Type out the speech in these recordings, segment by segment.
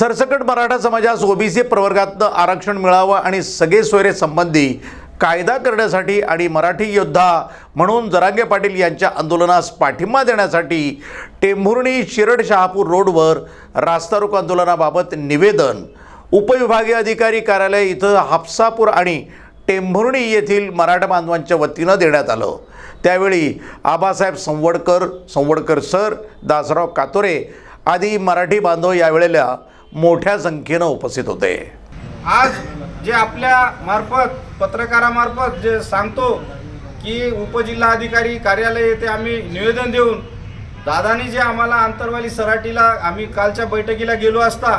सरसकट मराठा समाजास ओबीसी प्रवर्गातनं आरक्षण मिळावं आणि सगळे सोयरे संबंधी कायदा करण्यासाठी आणि मराठी योद्धा म्हणून जरांगे पाटील यांच्या आंदोलनास पाठिंबा देण्यासाठी टेंभुर्णी शिरड शहापूर रोडवर रास्ता रोको आंदोलनाबाबत निवेदन. उपविभागीय अधिकारी कार्यालय इथं हापसापूर आणि टेंभुर्णी येथील मराठा बांधवांच्या वतीनं देण्यात आलं. त्यावेळी आबासाहेब संवडकर संवडकर सर दासराव कातोरे आदी मराठी बांधव यावेळेला मोठ्या संख्येनं उपस्थित होते. आज जे आपल्या मार्फत पत्रकारामार्फत जे सांगतो की उपजिल्हाधिकारी कार्यालय येथे आम्ही निवेदन देऊन दादानी जे आम्हाला आंतरवाली सराटीला आम्ही कालच्या बैठकीला गेलो असता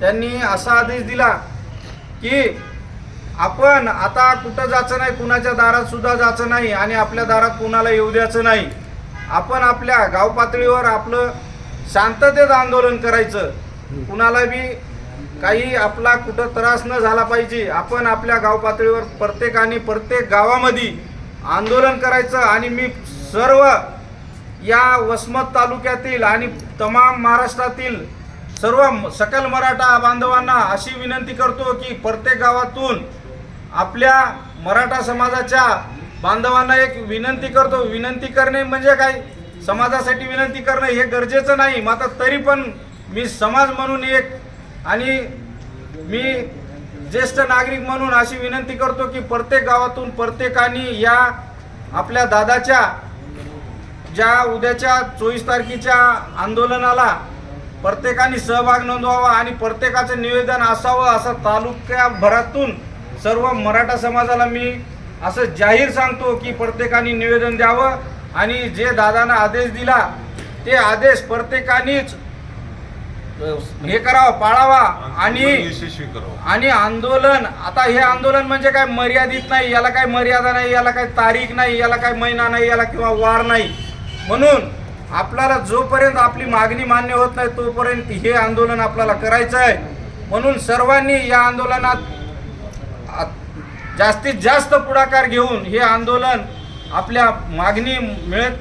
त्यांनी असा आदेश दिला की आपण आता कुठं जायचं नाही कुणाच्या दारात सुद्धा जायचं नाही आणि आपल्या दारात कुणाला येऊ द्यायचं नाही. आपण आपल्या गाव पातळीवर आपलं शांततेत आंदोलन करायचं. कुणाला बी काही आपला कुठं त्रास न झाला पाहिजे आपण आपल्या गाव पातळीवर प्रत्येकाने प्रत्येक गावामध्ये आंदोलन करायचं आणि मी सर्व या वसमत तालुक्यातील आणि तमाम महाराष्ट्रातील सर्व सकल मराठा बांधवांना अशी विनंती करतो की प्रत्येक गावातून आपल्या मराठा समाजाच्या बांधवांना एक विनंती करतो. विनंती करणे म्हणजे काय? समाजासाठी विनंती करणे हे गरजेचं नाही. मात्र तरी पण मी समाज म्हणून एक आणि मी ज्येष्ठ नागरिक म्हणून अशी विनंती करतो की प्रत्येक गावातून प्रत्येकाने या आपल्या दादाच्या ज्या उद्याच्या चोवीस तारखेच्या आंदोलनाला प्रत्येकाने सहभाग नोंदवावा आणि प्रत्येकाचं निवेदन असावं असं तालुक्याभरातून सर्व मराठा समाजाला मी असं जाहीर सांगतो की प्रत्येकाने निवेदन द्यावं आणि जे दादानं आदेश दिला ते आदेश प्रत्येकानेच हे करावं पाळावा. आणि यशस्वी करावं. आणि आंदोलन आता हे आंदोलन म्हणजे काय? मर्यादित नाही याला काय मर्यादा नाही याला काय तारीख नाही याला काय महिना नाही याला किंवा वार नाही. म्हणून आपल्याला जोपर्यंत आपली मागणी मान्य होत नाही तोपर्यंत हे आंदोलन आपल्याला करायचं आहे. म्हणून सर्वांनी या आंदोलनात जास्तीत जास्त पुढाकार घेऊन हे आंदोलन आपल्या मागणी मिळत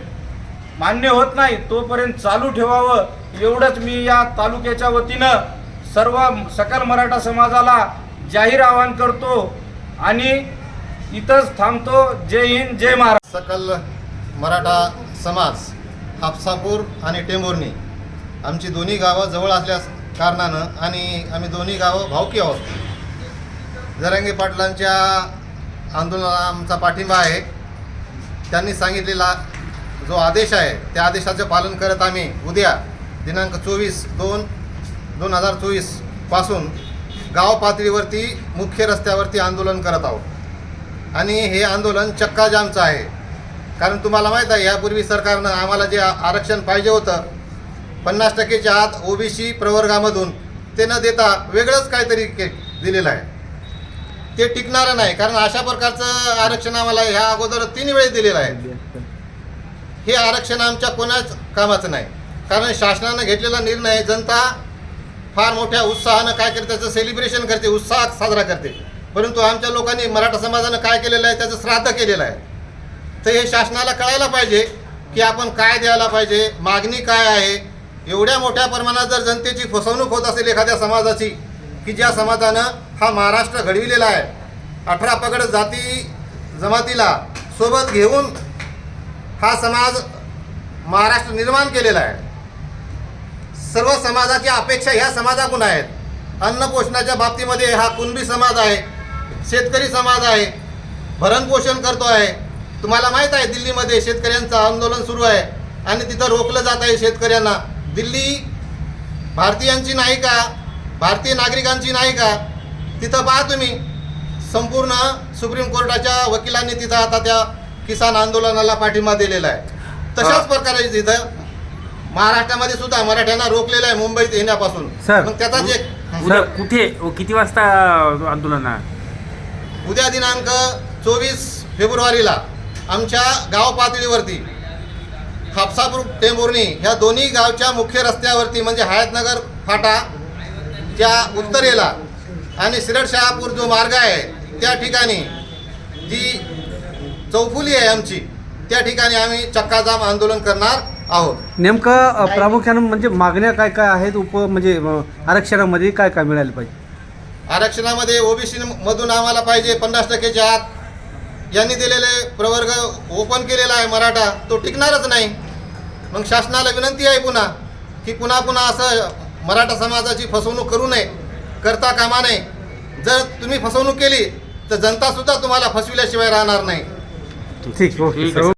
मान्य होत नाही तोपर्यंत चालू ठेवावं. एवढंच मी या तालुक्याच्या वतीनं सर्व सकल मराठा समाजाला जाहीर आवाहन करतो आणि इथंच थांबतो. जय हिंद जय महाराष्ट्र. सकल मराठा समाज हापसापूर आणि टेंभुर्णी आमची दोन्ही गावं जवळ असल्या कारणानं आणि आम्ही दोन्ही गावं भावकी आहोत. जरंगी पाटलांच्या आंदोलनाला आमचा पाठिंबा आहे. त्यांनी सांगितलेला जो आदेश आहे त्या आदेशाचं पालन करत आम्ही उद्या दिनांक चोवीस दोन दोन हजार चोवीसपासून गाव पातळीवरती मुख्य रस्त्यावरती आंदोलन करत आहोत. आणि हे आंदोलन चक्काजामचं आहे. कारण तुम्हाला माहीत आहे यापूर्वी सरकारनं आम्हाला जे आरक्षण पाहिजे होतं पन्नास टक्केच्या आत ओबीसी प्रवर्गामधून ते न देता वेगळंच काहीतरी के दिलेलं आहे. ते टिकणारं नाही. कारण अशा प्रकारचं आरक्षण आम्हाला ह्या अगोदर तीन वेळेस दिलेलं आहे. हे आरक्षण आमच्या कोणाच कामाचं नाही. कारण शासनानं घेतलेला निर्णय जनता फार मोठ्या उत्साहानं काय करते त्याचं सेलिब्रेशन करते उत्साहात साजरा करते. परंतु आमच्या लोकांनी मराठा समाजानं काय केलेलं आहे त्याचं श्राद्ध केलेलं आहे. तर हे शासनाला कळायला पाहिजे की आपण काय द्यायला पाहिजे मागणी काय आहे. एवढ्या मोठ्या प्रमाणात जर जनतेची फसवणूक होत असेल एखाद्या समाजाची की ज्या समाजानं हा महाराष्ट्र घडविलेला आहे अठरा पगड जाती जमातीला सोबत घेऊन हा समाज महाराष्ट्र निर्माण केलेला आहे. सर्व समाजाच्या अपेक्षा ह्या समाजाकडून आहेत. अन्नपोषणाच्या बाबतीमध्ये हा कुणबी समाज आहे शेतकरी समाज आहे भरणपोषण करतो आहे तुम्हाला माहीत आहे दिल्लीमध्ये शेतकऱ्यांचं आंदोलन सुरू आहे आणि तिथं रोखलं जात आहे शेतकऱ्यांना. दिल्ली भारतीयांची नाही का? भारतीय नागरिकांची नाही का? तिथं पहा तुम्ही. संपूर्ण सुप्रीम कोर्टाच्या वकिलांनी तिथं आता त्या किसान आंदोलनाला पाठिंबा दिलेला आहे. तशाच प्रकारे तिथं महाराष्ट्रामध्ये सुद्धा मराठ्यांना रोखलेलं आहे मुंबईत येण्यापासून सर. मग त्याचाच एक सर कुठे व किती वाजता आंदोलन आहे उद्या दिनांक चोवीस फेब्रुवारीला आमच्या गाव पातळीवरती हापसापूर टेंभुर्णी ह्या दोन्ही गावच्या मुख्य रस्त्यावरती म्हणजे हयातनगर फाटा त्या उत्तरेला आणि शिरड शहापूर जो मार्ग आहे त्या ठिकाणी जी चौफुली आहे आमची त्या ठिकाणी आम्ही चक्काजाम आंदोलन करणार आहोत. नेमकं अ, प्रामुख्यानं म्हणजे मागण्या काय काय आहेत? उप म्हणजे अ, आरक्षणामध्ये काय काय मिळालं पाहिजे? आरक्षणामध्ये ओबीसी मधून आम्हाला पाहिजे पन्नास टक्केच्या आत. यांनी दिलेले प्रवर्ग ओपन केलेला आहे मराठा. तो टिकणारच नाही. मग शासनाला विनंती आहे पुन्हा की पुन्हा पुन्हा असं मराठा समाजाची फसवणूक करू नये. करता कामा नये. जर तुम्ही फसवणूक केली तर जनतासुद्धा तुम्हाला फसविल्याशिवाय राहणार नाही. ठीक ओके.